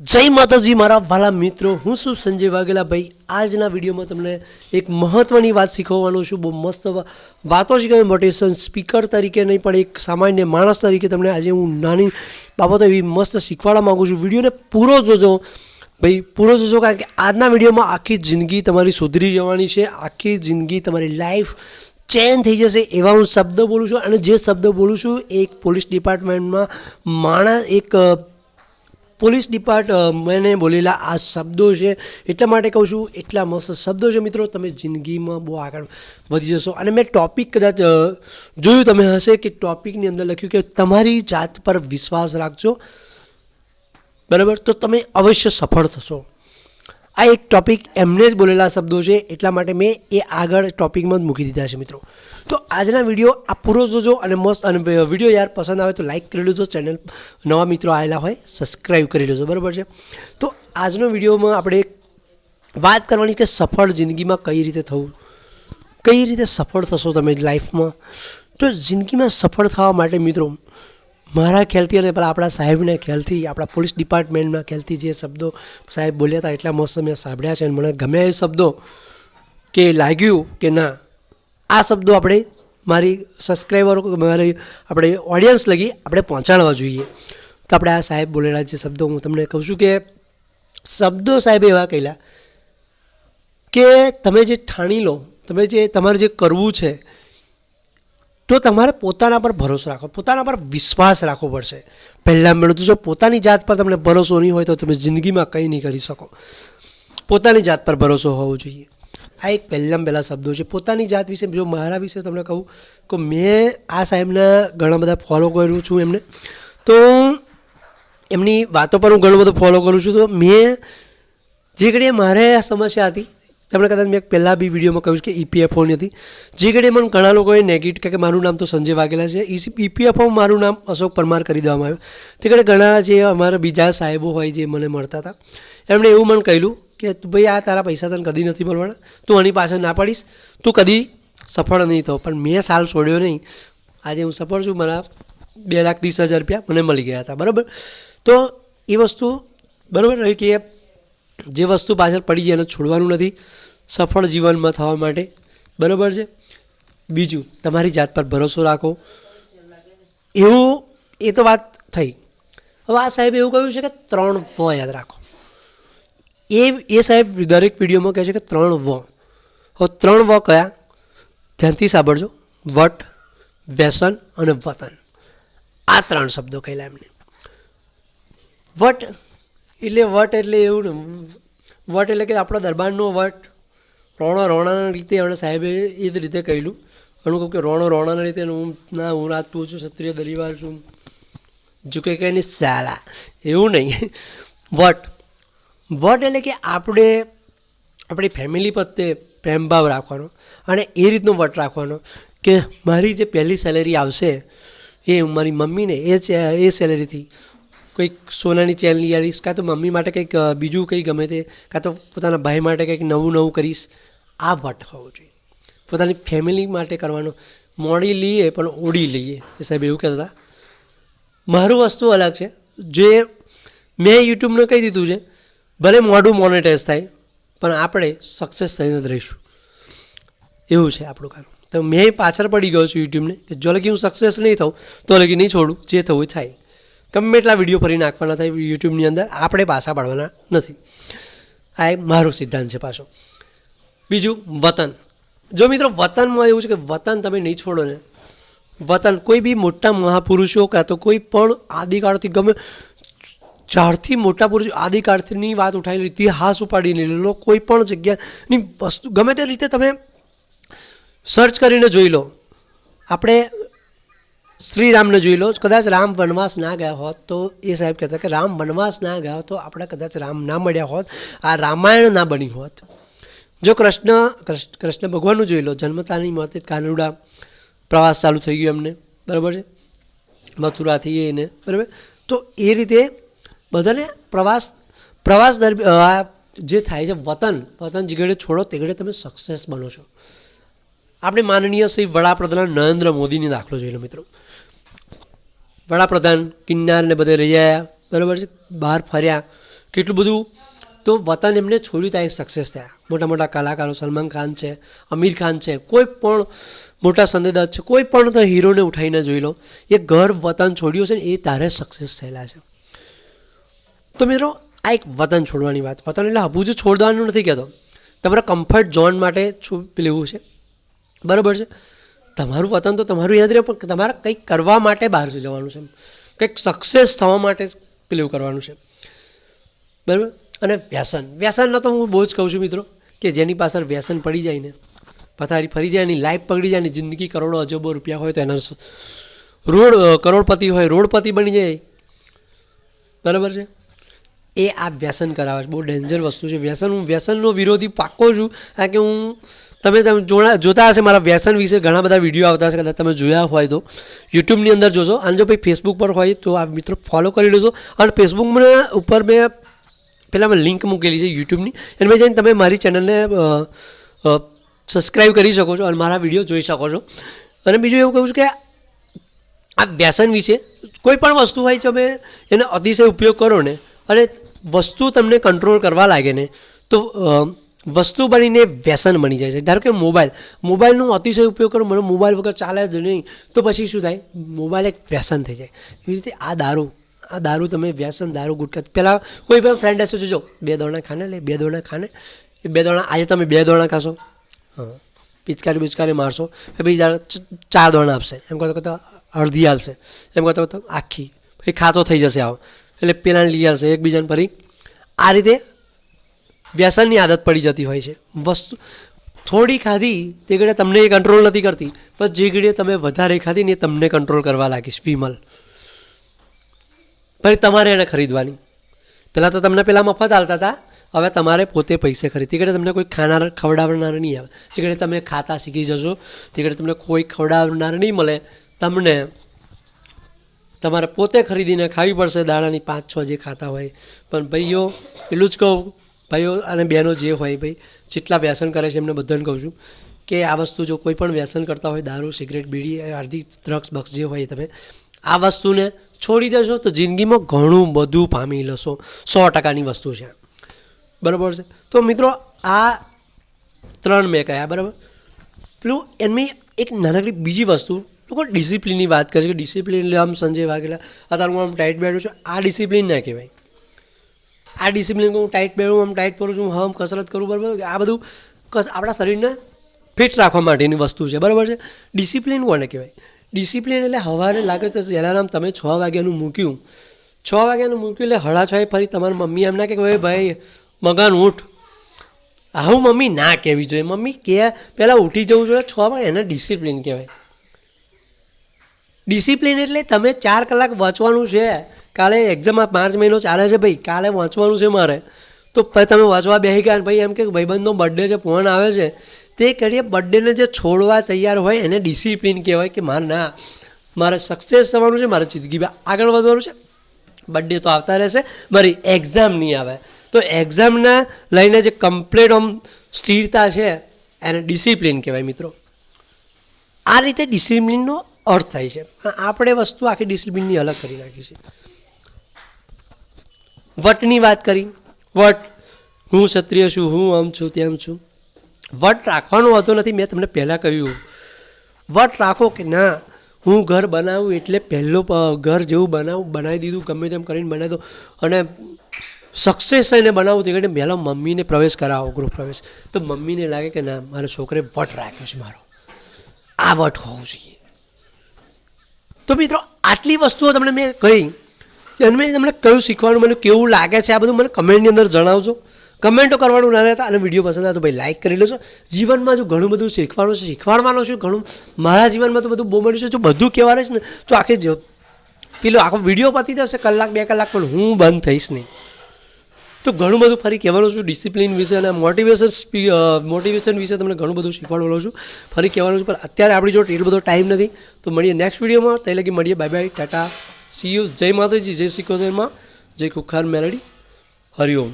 જય માતાજી, મારા વાલા મિત્રો. હું છું સંજય વાઘેલા ભાઈ. આજના વિડીયોમાં તમને એક મહત્ત્વની વાત શીખવવાનો છું. બહુ મસ્ત વાતો શીખવી મોટિવેશન સ્પીકર તરીકે નહીં, પણ એક સામાન્ય માણસ તરીકે તમને આજે હું નાની બાબતો એવી મસ્ત શીખવાડવા માગું છું. વિડીયોને પૂરો જોજો. ભાઈ, પૂરો જોજો, કારણ કે આજના વિડીયોમાં આખી જિંદગી તમારી સુધરી જવાની છે. આખી જિંદગી તમારી લાઈફ ચેન્જ થઈ જશે એવા હું શબ્દ બોલું છું. અને જે શબ્દ બોલું છું એક પોલીસ ડિપાર્ટમેન્ટમાં માણસ, એક પોલીસ ડિપાર્ટમેન્ટે બોલેલા આ શબ્દો છે. એટલા માટે કહું છું, એટલા મસ્ત શબ્દો છે મિત્રો, તમે જિંદગીમાં બહુ આગળ વધી જશો. અને મેં ટૉપિક કદાચ જોયું તમે હશે કે ટૉપિકની અંદર લખ્યું કે તમારી જાત પર વિશ્વાસ રાખજો. બરાબર? તો તમે અવશ્ય સફળ થશો. આ એક ટોપિક એમને જ બોલેલા શબ્દો છે, એટલા માટે મેં એ આગળ ટોપિકમાં જ મૂકી દીધા છે મિત્રો. તો આજના વીડિયો આ પૂરો જોજો અને મસ્ત અને વીડિયો યાર પસંદ આવે તો લાઈક કરી લેજો ચેનલ નવા મિત્રો આવેલા હોય સબસ્ક્રાઈબ કરી લેજો, બરાબર છે? તો આજનો વિડીયોમાં આપણે વાત કરવાની કે સફળ જિંદગીમાં કઈ રીતે થવું? કઈ રીતે સફળ થશો તમે લાઈફમાં તો જિંદગીમાં સફળ થવા માટે મિત્રો મારા ખ્યાલથી અને પેલા આપણા સાહેબના ખ્યાલથી, આપણા પોલીસ ડિપાર્ટમેન્ટના ખ્યાલથી જે શબ્દો સાહેબ બોલ્યા હતા, એટલા મસ્ત મેં સાંભળ્યા છે અને મને ગમે એ શબ્દો કે લાગ્યું કે ના, આ શબ્દો આપણે મારી સબસ્ક્રાઈબરો મારી આપણે ઓડિયન્સ લગી આપણે પહોંચાડવા જોઈએ. તો આપણે આ સાહેબ બોલેલા જે શબ્દો હું તમને કહું છું કે, શબ્દો સાહેબ એવા કહેલા કે તમે જે ઠાણી લો, તમે જે તમારે જે કરવું છે તો તમારે પોતાના પર ભરોસો રાખો. પોતાના પર વિશ્વાસ રાખવો પડશે. પહેલાં મેળો તો જો પોતાની જાત પર તમને ભરોસો નહીં હોય તો તમે જિંદગીમાં કંઈ નહીં કરી શકો. પોતાની જાત પર ભરોસો હોવો જોઈએ. આ એક પહેલાં પહેલાં શબ્દો છે. પોતાની જાત વિશે, જો મારા વિશે તમને કહું કે મેં આ સાહેબના ઘણા બધા ફોલો કરું છું એમને. તો એમની વાતો પર હું ઘણું બધું ફોલો કરું છું. તો મેં જે ઘડીએ મારે આ સમસ્યા હતી તમને કદાચ મેં પહેલાં બી વિડીયોમાં કહ્યું કે ઈપીએફઓની હતી. જે ઘડી મને ઘણા લોકોએ નેગેટિવ કે મારું નામ તો સંજય વાઘેલા છે. ઈપીએફઓમાં મારું નામ અશોક પરમાર કરી દેવામાં આવ્યું. તે ઘડે ઘણા જે અમારા બીજા સાહેબો હોય જે મને મળતા હતા, એમણે એવું મને કહેલું કે ભાઈ, આ તારા પૈસા તને કદી નથી મળવાના. તું આની પાછળ ના પાડીશ. તું કદી સફળ નહીં થયો પણ મેં સાલ છોડ્યો નહીં. આજે હું સફળ છું. મારા બે લાખ ત્રીસ હજાર રૂપિયા મને મળી ગયા હતા. બરાબર? તો એ વસ્તુ બરાબર રહી કે જે વસ્તુ પાછળ પડી જાય એને છોડવાનું નથી. સફળ જીવનમાં થવા માટે. બરાબર છે? બીજું, તમારી જાત પર ભરોસો રાખો. એવું, એ તો વાત થઈ. હવે આ સાહેબ એવું કહ્યું છે કે ત્રણ વ યાદ રાખો. એ એ સાહેબ દરેક વિડીયોમાં કહે છે કે ત્રણ વ. હવે ત્રણ વ કયા? ધ્યાનથી સાંભળજો. વટ, વ્યસન અને વતન. આ ત્રણ શબ્દો કહેલા એમને. વટ એટલે વટ એટલે એવું વટ એટલે કે આપણા દરબારનો વટ. રોણો રોણાના રીતે એમણે સાહેબે એ જ રીતે કહેલું. અને હું કહું કે રોણો રોણાના રીતે હું, ના હું રાજપૂત છું ક્ષત્રિય દરિવાર છું. જો કે નહીં સાલા, એવું નહીં. વટ વટ એટલે કે આપણે, આપણી ફેમિલી પ્રત્યે પ્રેમભાવ રાખવાનો અને એ રીતનો વટ રાખવાનો કે મારી જે પહેલી સેલેરી આવશે, એ મારી મમ્મીને, એ એ સેલેરીથી કંઈક સોનાની ચેન લઈ આવીશ, કાં તો મમ્મી માટે કંઈક બીજું કંઈ ગમે તે, કાં તો પોતાના ભાઈ માટે કંઈક નવું નવું કરીશ, આ વટ હોવો જોઈએ. પોતાની ફેમિલી માટે કરવાનો, મોડી લઈએ પણ ઓડી લઈએ. એ સાહેબ એવું કહેતા હતા. મારું વસ્તુ અલગ છે. જે મેં યુટ્યુબને કહી દીધું છે, ભલે મોઢું મોનેટાઇઝ થાય, પણ આપણે સક્સેસ થઈને જ રહીશું. એવું છે આપણું કામ. તો મેં પાછળ પડી ગયો છું યુટ્યુબને, કે જો લગી હું સક્સેસ નહીં થઉં, તો લગી નહીં છોડું. જે થવું થાય. ગમે એટલા વીડિયો ભરી નાખવાના થાય યુટ્યુબની અંદર, આપણે પાછા પાડવાના નથી. આ એક મારો સિદ્ધાંત છે પાછો. બીજું, વતન. જો મિત્રો, વતનમાં એવું છે કે વતન તમે નહીં છોડો ને, વતન કોઈ બી મોટા મહાપુરુષો કાં તો કોઈ પણ આદિકાળથી ગમે, જ્યારથી મોટા પુરુષ આદિકાળની વાત ઉઠાવી ઇતિહાસ ઉપાડીને લઈ લો, કોઈ પણ જગ્યાની વસ્તુ, ગમે તે રીતે તમે સર્ચ કરીને જોઈ લો. આપણે શ્રીરામને જોઈ લો. કદાચ રામ વનવાસ ના ગયા હોત તો એ સાહેબ કહેતા કે રામ વનવાસ ના ગયા તો આપણે કદાચ રામ ના મળ્યા હોત. આ રામાયણ ના બની હોત. જો કૃષ્ણ કૃષ્ણ ભગવાનનું જોઈ લો. જન્મતાની મોતે કાનુડા પ્રવાસ ચાલુ થઈ ગયો એમને. બરાબર છે? મથુરાથી એને. બરાબર? તો એ રીતે બધાને પ્રવાસ પ્રવાસ દરમિયાન જે થાય છે વતન વતન જીગડે છોડો તે ઘડે તમે સક્સેસ બનો છો. આપણે માનનીય શ્રી વડાપ્રધાન નરેન્દ્ર મોદીની દાખલો જોઈ લો મિત્રો. વડાપ્રધાન કિન્નારને બધે રહી આવ્યા બરાબર છે? બહાર ફર્યા. કેટલું બધું? તો વતન એમને છોડ્યું ત્યાં સક્સેસ થયા. મોટા મોટા કલાકારો, સલમાન ખાન છે, અમીર ખાન છે, કોઈ પણ મોટા સંદેદાર છે, કોઈ પણ હીરોને ઉઠાવીને જોઈ લો. એ ઘર વતન છોડ્યું છે ને એ તારે સક્સેસ થયેલા છે. તો મિત્રો, આ એક વતન છોડવાની વાત. વતન એટલે હબુ છોડવાનું નથી કહેતો. તમારા કમ્ફર્ટ ઝોન માટે લેવું છે. બરાબર છે? તમારું વતન તો તમારું યાદ રહે પણ તમારે કંઈક કરવા માટે બહાર જવાનું છે કંઈક સક્સેસ થવા માટે પેલું કરવાનું છે બરાબર? અને વ્યસન. વ્યસનનો તો હું બહુ જ કહું છું મિત્રો, કે જેની પાછળ વ્યસન પડી જાય ને, પથારી ફરી જાય એની લાઈફ પકડી જાય ને, જિંદગી કરોડો અજબો રૂપિયા હોય તો એના રોડ કરોડપતિ હોય, રોડપતિ બની જાય. બરાબર છે? એ આ વ્યસન કરાવે છે. બહુ ડેન્જર વસ્તુ છે. વ્યસન, હું વ્યસનનો વિરોધી પાકો છું, કારણ કે હું તમે તમે જોડા જોતા હશે, મારા વ્યસન વિશે ઘણા બધા વીડિયો આવતા હશે, કદાચ તમે જોયા હોય તો. યુટ્યુબની અંદર જોશો અને જો ભાઈ ફેસબુક પર હોય તો આ મિત્રો ફોલો કરી લેજો. અને ફેસબુકના ઉપર મેં પહેલાં મેં લિંક મૂકેલી છે યુટ્યુબની એમાં જઈને તમે મારી ચેનલને સબસ્ક્રાઈબ કરી શકો છો અને મારા વીડિયો જોઈ શકો છો. અને બીજું એવું કહું છું કે આ વ્યસન વિશે કોઈ પણ વસ્તુ હોય તમે એનો અતિશય ઉપયોગ કરો ને, અને વસ્તુ તમને કંટ્રોલ કરવા લાગે ને, તો વસ્તુ બનીને વ્યસન બની જાય છે. ધારો કે મોબાઈલ. મોબાઈલનો અતિશય ઉપયોગ કરો, મને મોબાઈલ વગર ચાલે જ નહીં. તો પછી શું થાય? મોબાઈલ એક વ્યસન થઈ જાય. એવી રીતે આ દારૂ આ દારૂ તમે વ્યસન, દારૂ, ગુટકા. પહેલાં કોઈ પણ ફ્રેન્ડ હશે, જોજો, બે દોણા ખાને લે, બે દોણા ખાને. એ બે દોણા આજે તમે બે દોણા ખાશો. હા. પિચકારી બિચકારી મારશો. એ બીજા ચાર દોણા આપશે. એમ કરતો કરતા અડધી હાલશે. એમ કહો કરતો આખી. પછી ખાતો થઈ જશે આવો. એટલે પેલાને લઈ આવશે એકબીજાને ફરી. આ રીતે વ્યસનની આદત પડી જતી હોય છે. વસ્તુ, થોડી ખાધી, તે ઘડીએ તમને એ કંટ્રોલ નથી કરતી. પણ જે ઘડીએ તમે વધારે ખાધી ને એ તમને કંટ્રોલ કરવા લાગીશ, વિમલ. પછી તમારે એને ખરીદવાની. પહેલાં તો તમને પહેલાં મફત હાલતા હતા. હવે તમારે પોતે પૈસે ખરીદ તે તમને કોઈ ખાનાર, ખવડાવનાર નહીં આવે. તે ઘડીએ તમે ખાતા શીખી જશો તે તમને કોઈ ખવડાવનાર નહીં મળે. તમને, તમારે પોતે ખરીદીને ખાવી પડશે. દાણાની પાંચ છ જે ખાતા હોય. પણ ભાઈઓ એટલું જ કહું ભાઈઓ અને બહેનો જે હોય ભાઈ, જેટલા વ્યસન કરે છે એમને બધાને કહું છું કે આ વસ્તુ જો કોઈ પણ વ્યસન કરતા હોય, દારૂ, સિગરેટ, બીડી, અડધી ડ્રગ્સ બક્સ જે હોય તમે, આ વસ્તુને છોડી દેશો તો જિંદગીમાં ઘણું બધું પામી લેશો. સો ટકાની વસ્તુ છે બરાબર છે? તો મિત્રો, આ ત્રણ મેં કહ્યા, બરાબર? પેલું એમની એક નાનકડી બીજી વસ્તુ, લોકો ડિસિપ્લિનની વાત કરે છે કે ડિસિપ્લિન આમ સંજય વાઘેલા અત્યારે હું આમ ટાઈટ બેઠું છું, આ ડિસિપ્લિન ના કહેવાય. આ ડિસિપ્લિન હું ટાઈટ પહેરું, આમ ટાઈટ પહેરું છું હમ કસરત કરું, બરાબર? આ બધું કસ આપણા શરીરને ફિટ રાખવા માટેની વસ્તુ છે, બરાબર છે? ડિસિપ્લિન કોને કહેવાય? ડિસિપ્લિન એટલે સવારે લાગે તો એલાર્મ તમે છ વાગ્યાનું મૂક્યું. છ વાગ્યાનું મૂક્યું એટલે હળા છ ફરી તમારી મમ્મી એમ ના કે ભાઈ ભાઈ, મગન ઉઠ. આવું મમ્મી ના કહેવી જોઈએ. મમ્મી કે, પહેલાં ઉઠી જવું જોઈએ. છ વાગે એને ડિસિપ્લિન કહેવાય. ડિસિપ્લિન એટલે તમે ચાર કલાક વાંચવાનું છે. કાલે એક્ઝામમાં પાંચ મહિનો ચાલે છે ભાઈ, કાલે વાંચવાનું છે મારે. તો તમે વાંચવા બેસી ગયા ભાઈ એમ કે ભાઈબંધનો બર્થડે છે ફોન આવે છે. તે કરીએ બર્થડેને જે છોડવા તૈયાર હોય એને ડિસિપ્લિન કહેવાય કે મારે ના, મારે સક્સેસ થવાનું છે, મારે જિંદગીમાં આગળ વધવાનું છે. બર્થડે તો આવતા રહેશે, મારી એક્ઝામ નહીં આવે. તો એક્ઝામના લઈને જે કમ્પ્લેટ આમ સ્થિરતા છે, એને ડિસિપ્લિન કહેવાય મિત્રો. આ રીતે ડિસિપ્લિનનો અર્થ થાય છે. આપણે વસ્તુ આખી ડિસિપ્લિનની અલગ કરી નાખી છે. વટની વાત કરી. વટ, હું ક્ષત્રિય છું, હું આમ છું, તેમ છું. વટ રાખવાનો હોતો નથી, મેં તમને પહેલાં કહ્યું. વટ રાખો કે ના, હું ઘર બનાવું એટલે પહેલો ઘર જેવું બનાવું, બનાવી દીધું, ગમે તેમ કરીને બનાવી દો અને સક્સેસ થઈને બનાવું તે કરીને પહેલાં મમ્મીને પ્રવેશ કરાવો, ગૃહ પ્રવેશ. તો મમ્મીને લાગે કે ના, મારા છોકરે વટ રાખ્યો છે મારો. આ વટ હોવું જોઈએ. તો મિત્રો, આટલી વસ્તુઓ તમને મેં કહી. અને તમને કયું શીખવાનું મને કેવું લાગે છે, આ બધું મને કમેન્ટની અંદર જણાવજો. કમેન્ટો કરવાનું ના રહેતા અને વીડિયો પસંદ આવે તો ભાઈ લાઈક કરી લેજો. જીવનમાં જો ઘણું બધું શીખવાનું છે, શીખવાડવાનું છું, ઘણું મારા જીવનમાં તો બધું બહુ મળ્યું છે. જો બધું કહેવાય છે ને, તો આખી જ પેલો આખો વીડિયો પતી જશે કલાક, બે કલાક, પણ હું બંધ થઈશ નહીં. તો ઘણું બધું ફરી કહેવાનું છું ડિસિપ્લિન વિશે અને મોટિવેશન મોટિવેશન વિશે તમને ઘણું બધું શીખવાડવાનું છું. ફરી કહેવાનું છું, પણ અત્યારે આપણી જોડે એટલો બધો ટાઈમ નથી. તો મળીએ નેક્સ્ટ વિડીયોમાં તે લગી મળીએ. Bye bye Tata see you જય માતાજી જય શ્રી કૃષ્ણમાં જય કુખાર મેલડી હરિઓમ